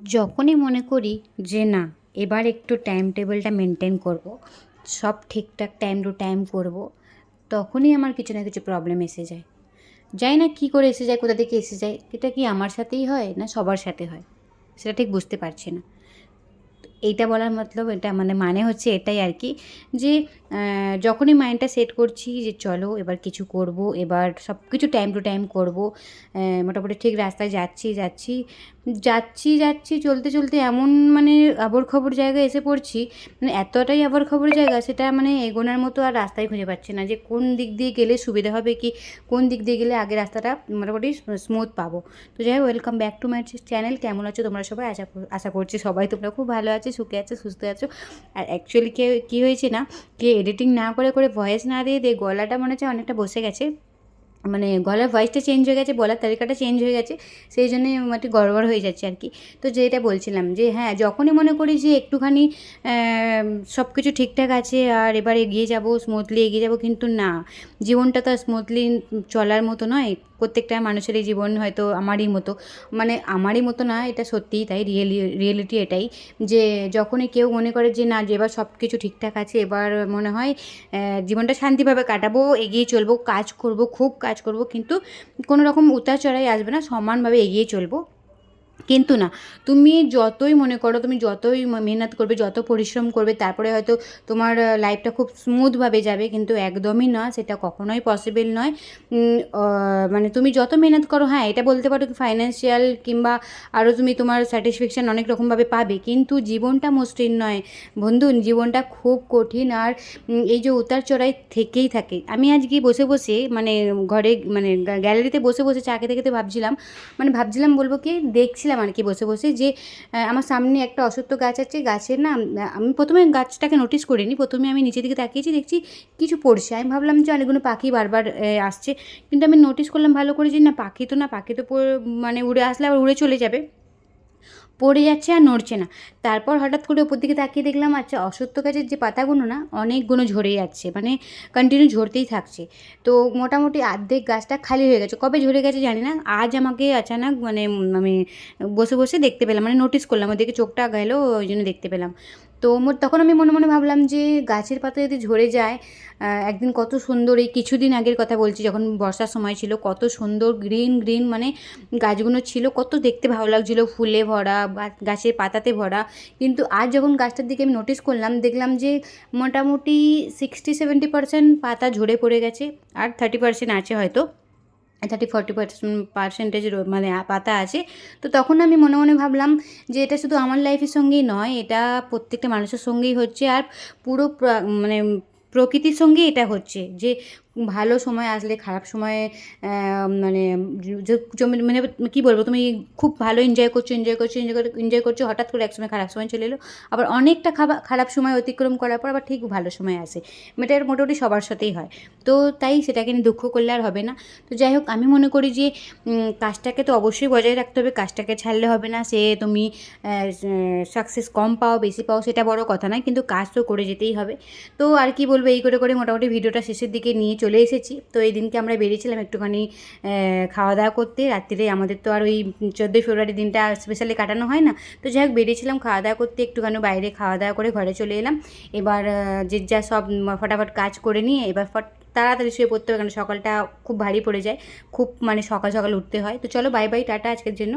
যখনই মনে করি যে না, এবার একটু টাইম টেবিলটা মেনটেন করব। সব ঠিকঠাক টাইম টু টাইম করব, তখনই আমার কিছু না কিছু প্রবলেম এসে যায় যাই না কী করে এসে যায়, কোথা থেকে এসে যায়, এটা কি আমার সাথেই হয় না সবার সাথে হয় সেটা ঠিক বুঝতে পারছি না এইটা বলার মতলব, এটা মানে মানে হচ্ছে এটাই আর কি, যে যখনই মাইন্ডটা সেট করছি যে চলো এবার কিছু করব, এবার সব কিছু টাইম টু টাইম করব মোটামুটি ঠিক রাস্তায় যাচ্ছি যাচ্ছি যাচ্ছি যাচ্ছি, চলতে চলতে এমন মানে আবর খবর জায়গায় এসে পড়ছি মানে এতটাই আবর খবর জায়গা সেটা মানে এগোনার মতো আর রাস্তায় খুঁজে পাচ্ছি না যে কোন দিক দিয়ে গেলে সুবিধা হবে কি, কোন দিক দিয়ে গেলে আগে রাস্তাটা মোটামুটি স্মুথ পাবো। তো যাই হোক welcome back to my channel কেমন আছো তোমরা সবাই? আশা আশা করছি সবাই তোমরা খুব ভালো আছো, সুখে আছো, সুস্থ আছো। আর অ্যাকচুয়ালি কে, কী হয়েছে না, কে এডিটিং না করে করে ভয়েস না দিয়ে দিয়ে গলাটা মনে হচ্ছে অনেকটা বসে গেছে। মানে গলার ভয়েসটা চেঞ্জ হয়ে গেছে, বলার তালিকাটা চেঞ্জ হয়ে গেছে, সেই জন্যই একটু গড়বড় হয়ে যাচ্ছে আর কি। তো যেটা বলছিলাম যে হ্যাঁ যখনই মনে করি যে একটুখানি সব কিছু ঠিকঠাক আছে আর এবার এগিয়ে যাব স্মুথলি এগিয়ে যাব, কিন্তু না। জীবনটা তো স্মুথলি চলার মতো নয়। প্রত্যেকটা মানুষেরই জীবন হয়তো আমারই মতো। মানে আমারই মতো না, এটা সত্যিই তাই, রিয়েলি, রিয়েলিটি এটাই। যে যখনই কেউ মনে করে যে না, যে এবার সব কিছু ঠিকঠাক আছে, এবার মনে হয় জীবনটা শান্তিভাবে কাটাবো, এগিয়ে চলবো, কাজ করব, খুব কাজ করব, কিন্তু কোনো রকম উতার চড়াই আসবে না, সমানভাবে এগিয়ে চলবো। কিন্তু না, তুমি যতই মনে করো, তুমি যতই মেহনত করবে, যত পরিশ্রম করবে, তারপরে হয়তো তোমার লাইফটা খুব স্মুথভাবে যাবে, কিন্তু একদমই না, সেটা কখনোই পসিবল নয়। মানে তুমি যত মেহনত করো হ্যাঁ এটা বলতে পারো ফাইন্যান্সিয়াল কিংবা আরও তুমি তোমার স্যাটিসফ্যাকশান অনেক রকমভাবে পাবে, কিন্তু জীবনটা মসৃণ নয়। বন্ধু, জীবনটা খুব কঠিন আর এই যে উতার চড়াই থেকেই থাকে। আমি আজকে বসে বসে মানে ঘরে মানে গ্যালারিতে বসে বসে চা খেতে খেতে ভাবছিলাম মানে ভাবছিলাম বলব কি দেখছিলাম আর কি, বসে বসে যে আমার সামনে একটা অসত্য গাছ আছে গাছের না আমি প্রথমে গাছটাকে নোটিস করিনি, প্রথমে আমি নিচের দিকে তাকিয়েছি, দেখছি কিছু পড়ছে। আমি ভাবলাম যে অনেকগুলো পাখি বারবার আসছে, কিন্তু আমি নোটিস করলাম ভালো করে যে না, পাখি তো না, পাখি তো মানে উড়ে আসলে আবার উড়ে চলে যাবে। পড়ে যাচ্ছে আর নড়ছে না। তারপর হঠাৎ করে ওপর দিকে তাকিয়ে দেখলাম আচ্ছা অশ্বত্থ গাছের যে পাতাগুলো না, অনেকগুলো ঝরে যাচ্ছে মানে কন্টিনিউ ঝরতেই থাকছে। তো মোটামুটি আর্ধেক গাছটা খালি হয়ে গেছে। কবে ঝরে গেছে জানি না। আজ আমাকে আচানক মানে আমি বসে বসে দেখতে পেলাম মানে নোটিস করলাম, ওদিকে চোখটা গেল, ওই জন্য দেখতে পেলাম। তো তখন আমি মনে মনে ভাবলাম যে গাছের পাতা যদি ঝরে যায় একদিন কত সুন্দর এই কিছুদিন আগের কথা বলছি, যখন বর্ষার সময় ছিল কত সুন্দর গ্রিন গ্রিন মানে গাছগুলো ছিল, কত দেখতে ভালো লাগছিল ফুলে ভরা গাছের পাতাতে ভরা। কিন্তু আজ যখন গাছটার দিকে আমি নোটিস করলাম, দেখলাম যে মোটামুটি সিক্সটি সেভেন্টি পার্সেন্ট পাতা ঝরে পড়ে গেছে, আর থার্টি পার্সেন্ট আছে হয়তো। থার্টি ফর্টি পার্সেন্ট পার্সেন্টেজ মানে পাতা আছে। তো তখন আমি মনে মনে ভাবলাম যে এটা শুধু আমার লাইফের সঙ্গেই নয়, এটা প্রত্যেকটা মানুষের সঙ্গেই হচ্ছে। আর পুরো মানে প্রকৃতির সঙ্গে এটা হচ্ছে। যে ভালো সময় আসলে, খারাপ সময়ে মানে মানে কী বলব? তুমি খুব ভালো এনজয় করছ এনজয় করছ এনজয় এনজয় করছ, হঠাৎ করে এক সময় খারাপ সময় চলে এলো। আবার অনেকটা খারাপ সময় অতিক্রম করার পর আবার ঠিক ভালো সময় আসে। এটা মোটামুটি সবার সাথেই হয়। তো তাই সেটাকে নিয়ে দুঃখ করলে আর হবে না। তো যাই হোক, আমি মনে করি যে কাজটাকে তো অবশ্যই বজায় রাখতে হবে। কাজটাকে ছাড়লে হবে না। সে তুমি সাকসেস কম পাও, বেশি পাও, সেটা বড় কথা নয়। কিন্তু কাজ তো করে যেতেই হবে। তো আর কি বলব? এই করে করে মোটামুটি ভিডিওটা শেষের দিকে নিয়ে চলে এসেছি। তো এই দিনকে আমরা বেরিয়েছিলাম একটুখানি খাওয়া দাওয়া করতে। রাত্রিরে আমাদের তো আর ওই চোদ্দোই ফেব্রুয়ারি দিনটা স্পেশালি কাটানো হয় না। তো যাই হোক, বেরিয়েছিলাম খাওয়া দাওয়া করতে, একটুখানি বাইরে খাওয়া দাওয়া করে ঘরে চলে এলাম। এবার যে যা সব ফটাফট কাজ করে নিয়ে এবার ফট, তাড়াতাড়ি শুয়ে পড়তে হবে, কারণ সকালটা খুব ভারী পড়ে যায়। খুব মানে সকাল সকাল উঠতে হয়। তো চলো বাই বাই টাটা আজকের জন্য।